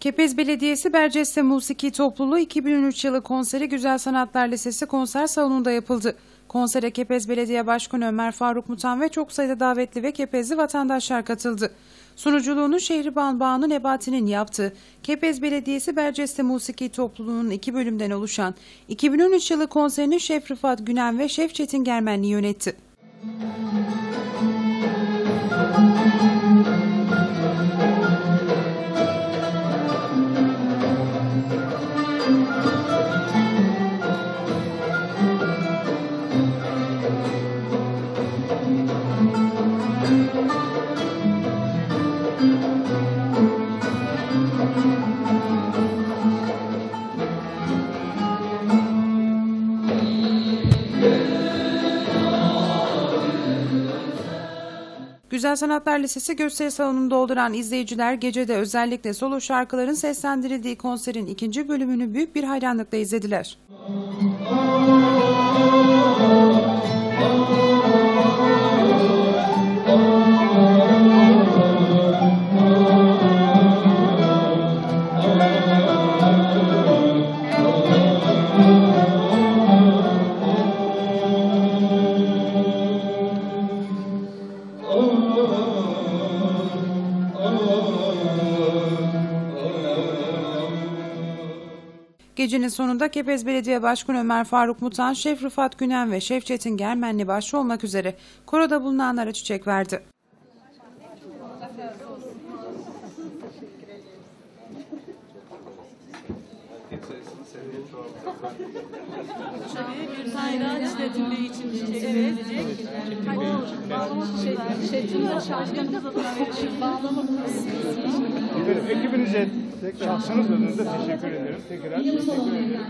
Kepez Belediyesi Berceste Musiki Topluluğu 2013 yılı konseri Güzel Sanatlar Lisesi konser salonunda yapıldı. Konsere Kepez Belediye Başkanı Ömer Faruk Mutan ve çok sayıda davetli ve Kepezli vatandaşlar katıldı. Sunuculuğunu Şehriban Banu Nebati'nin yaptığı Kepez Belediyesi Berceste Musiki Topluluğu'nun iki bölümden oluşan 2013 yılı konserini Şef Rıfat Günen ve Şef Çetin Germenli yönetti. Güzel Sanatlar Lisesi gösteri salonunu dolduran izleyiciler gecede özellikle solo şarkıların seslendirildiği konserin ikinci bölümünü büyük bir hayranlıkla izlediler. Gecenin sonunda Kepez Belediye Başkanı Ömer Faruk Mutan, Şef Rıfat Günen ve Şef Çetin Germenli başta olmak üzere koroda bulunanlara çiçek verdi. Tabii bir bayrağı işletildiği için çiçek ekibinize şahsınız adına da teşekkür ederim. Tekrar teşekkür ederim.